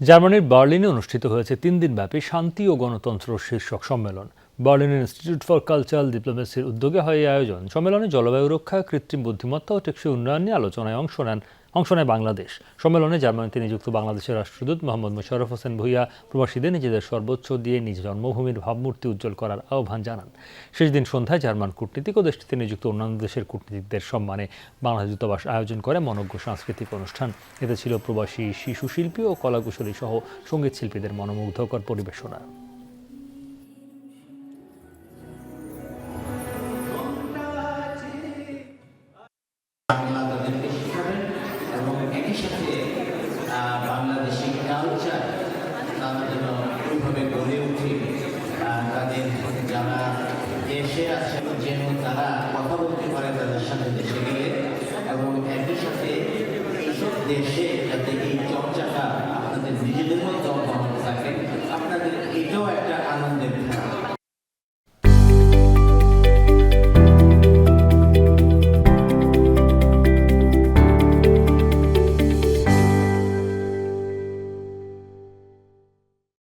জার্মানির বার্লিনে অনুষ্ঠিত হয়েছে তিন দিনব্যাপী শান্তি ও গণতন্ত্র শীর্ষক সম্মেলন। বার্লিনের ইনস্টিটিউট ফর কালচারাল ডিপ্লোমেসির উদ্যোগে হয় এই আয়োজন। সম্মেলনে জলবায়ু রক্ষা, কৃত্রিম বুদ্ধিমত্তা ও টেকসই উন্নয়ন নিয়ে আলোচনায় অংশ নেন অংশ নেয় বাংলাদেশ। সম্মেলনে জার্মানিতে নিযুক্ত বাংলাদেশের রাষ্ট্রদূত মোহাম্মদ মোশাররফ হোসেন ভুইয়া প্রবাসীদের নিজেদের সর্বোচ্চ দিয়ে নিজ জন্মভূমির ভাবমূর্তি উজ্জ্বল করার আহ্বান জানান। শেষ দিন সন্ধ্যায় জার্মান কূটনীতিক ও দেশটিতে নিযুক্ত অন্যান্য দেশের কূটনীতিকদের সম্মানে বাংলাদেশ দূতাবাস আয়োজন করে মনজ্ঞ সাংস্কৃতিক অনুষ্ঠান। এতে ছিল প্রবাসী, শিশু শিল্পী ও কলাকুশলী সহ সংগীত শিল্পীদের মনোমুগ্ধকর পরিবেশনা। বাংলা এবং সাথে বাংলাদেশি কালচার তারা যেন ওইভাবে গড়ে উঠে তাদের যারা দেশে আছে যেন তারা কথা বলতে পারে তাদের সাথে দেশে গেলে, এবং একই সাথে এইসব দেশে যাতে